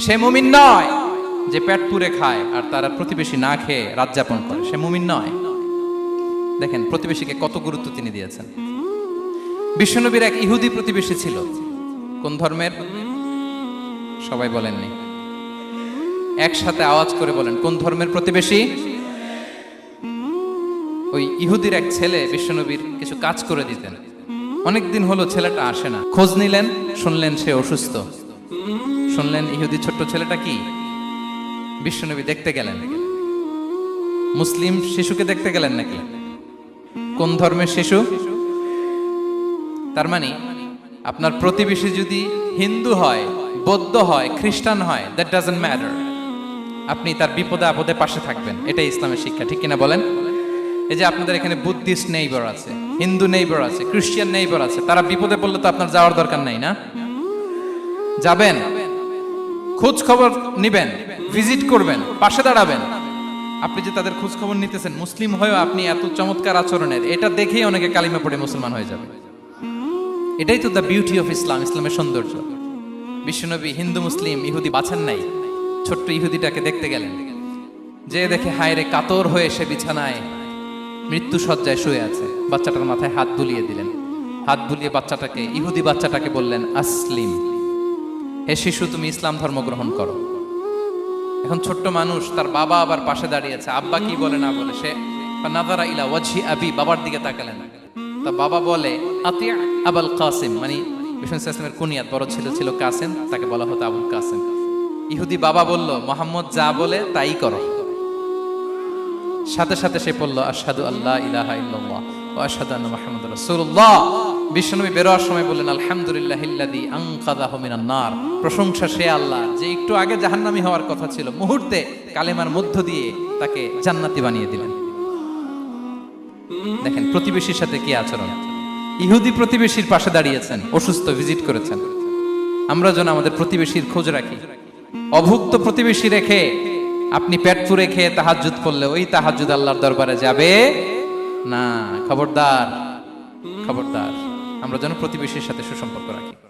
সে মুমিন নয় যে পেট পুরে খায় আর তারা প্রতিবেশী না খেয়ে রাত যাপন করে। সে মুমিন নয়। দেখেন, প্রতিবেশীকে কত গুরুত্ব তিনি দিয়েছেন। বিশ্বনবীর এক ইহুদি প্রতিবেশী ছিল। কোন ধর্মের? সবাই বলেননি। একসাথে আওয়াজ করে বলেন, কোন ধর্মের প্রতিবেশী? ওই ইহুদির এক ছেলে বিশ্বনবীর কিছু কাজ করে দিতেন। অনেকদিন হলো ছেলেটা আসে না। খোঁজ নিলেন, শুনলেন সে অসুস্থ। শুনলেন ইহুদি ছোট্ট ছেলেটা কি? বিশ্বনবী দেখতে গেলেন। মুসলিম শিশুকে দেখতে গেলেন নাকি? কোন ধর্মের শিশু? তার মানে আপনার প্রতিবেশী যদি হিন্দু হয়, বৌদ্ধ হয়, খ্রিস্টান হয় দ্যাট ডাজেন্ট ম্যাটার আপনি তার বিপদে আপদে পাশে থাকবেন। এটাই ইসলামের শিক্ষা, ঠিক কিনা বলেন? এই যে আপনাদের এখানে বুদ্ধিস্ট নেইবার আছে, হিন্দু নেইবার আছে, খ্রিস্টান নেইবার আছে, তারা বিপদে পড়লে তো আপনার যাওয়ার দরকার নাই না? যাবেন খোঁজ খবর নিবেন ভিজিট করবেন, পাশে দাঁড়াবেন। আপনি যে তাদের খোঁজ খবর নিতেছেন, মুসলিম হয়েও আপনি এত চমৎকার আচরণের, এটা দেখেই অনেকে কালিমা পড়ে মুসলমান হয়ে যাবে। এটাই তো দ্য বিউটি অফ ইসলাম ইসলামের সৌন্দর্য। বিশ্বনবী হিন্দু, মুসলিম, ইহুদি বাছান নাই। ছোট্ট ইহুদিটাকে দেখতে গেলেন। যে দেখে হায়রে কাতর হয়ে সে বিছানায় মৃত্যু সজ্জায় শুয়ে আছে। বাচ্চাটার মাথায় হাত বুলিয়ে দিলেন। হাত বুলিয়ে বাচ্চাটাকে, ইহুদি বাচ্চাটাকে বললেন, আসলিম। হে শিশু, তুমি ইসলাম ধর্ম গ্রহণ করো। এখন ছোট্ট মানুষ তার বাবা আবার পাশে দাঁড়িয়ে আছে আব্বা কি বলে না বলে, সে নাদারা ইলা আবি, বাবার দিকে তাকালেন। তা বাবা বলে আবাল কাসিম। মানে ইসলামের কুনিয়াত বড় ছিল ছিল কাসিম, তাকে বলা হতো আবুল কাসিম। ইহুদি বাবা বলল, মোহাম্মদ যা বলে তাই করো। সাথে সাথে সে পড়ল আশহাদু আল্লাহ ইলাহা ইল্লাল্লাহ আশহাদু আন্না রাসূলুল্লাহ। বিশ্বনবী বেরোয়ার সময় বললেন আলহামদুলিল্লাহ আনকাযাহু মিনান নার। প্রশংসা সে আল্লাহ, যে একটু আগে জাহান্নামি হওয়ার কথা ছিল। মুহূর্তে কালেমার মধ্য দিয়ে তাকে জান্নাতি বানিয়ে দিলেন। দেখেন, প্রতিবেশীর সাথে কি আচরণ? ইহুদি প্রতিবেশীর পাশে দাঁড়িয়েছেন, অসুস্থ ভিজিট করেছেন। আমরা যেন আমাদের প্রতিবেশীর খোঁজ রাখি। অভুক্ত প্রতিবেশী রেখে আপনি পেট পুরে খেয়ে তাহাজুদ করলে ওই তাহাজুদ আল্লাহর দরবারে যাবে না। খবরদার খবরদার। আমরা যেন প্রতিবেশীর সাথে সুসম্পর্ক রাখি।